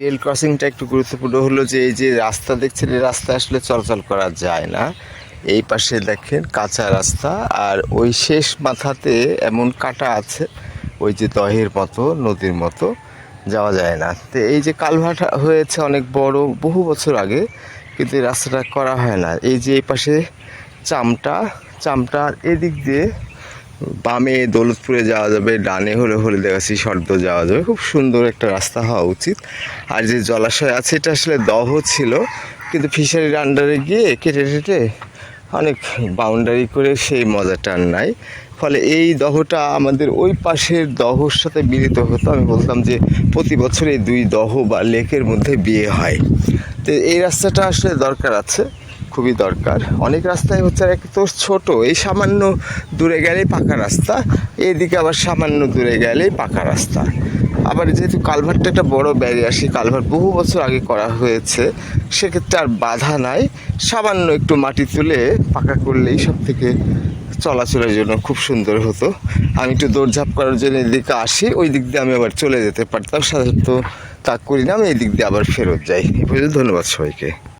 Rail ক্রসিংটা একটু গুরুত্বপূর্ণ হলো যে এই যে রাস্তা দেখছেন, এই রাস্তা আসলে চলাচল করা যায় না। এই পাশে দেখেন কাঁচা রাস্তা আর ওই শেষ মাথাতে এমন কাটা আছে, ওই যে দহের মতো, নদীর মতো, যাওয়া যায় না। তো এই যে কালভার্ট হয়েছে অনেক বড়, বহু বছর আগে, কিন্তু রাস্তাটা করা হয় না। এই যে এই পাশে চামটা, চামটার এদিক দিয়ে বামে দৌলতপুরে যাওয়া যাবে, ডানে হলে হলে দেখাচ্ছি শর্দ যাওয়া যাবে। খুব সুন্দর একটা রাস্তা হওয়া উচিত। আর যে জলাশয় আছে, এটা আসলে দহ ছিল, কিন্তু ফিশারির আন্ডারে গিয়ে কেটে কেটে অনেক বাউন্ডারি করে সেই মজাটা নাই। ফলে এই দহটা আমাদের ওই পাশের দহর সাথে মিলিত হতো। আমি বলতাম যে প্রতি বছর এই দুই দহ বা লেকের মধ্যে বিয়ে হয়। তো এই রাস্তাটা আসলে দরকার আছে। খুবই দরকার। অনেক রাস্তায় হচ্ছে তো ছোট, এই সামান্য দূরে গেলেই পাকা রাস্তা এইদিকে আবার সামান্য দূরে গেলেই পাকা রাস্তা। আবার যেহেতু কালভারটা একটা বড় ব্যারিয়ার সেই কালভার বহু বছর আগে করা হয়েছে, সেক্ষেত্রে আর বাধা নাই। সামান্য একটু মাটি তুলে পাকা করলেই সব থেকে চলাচলের জন্য খুব সুন্দর হতো। আমি একটু দৌড়ঝাঁপ করার জন্য এদিকে আসি, ওই দিক দিয়ে আমি আবার চলে যেতে পারতাম, সাধারণত তা করি না, আমি এই দিক দিয়ে আবার ফেরত যাই। এই পর্যন্ত ধন্যবাদ সবাইকে।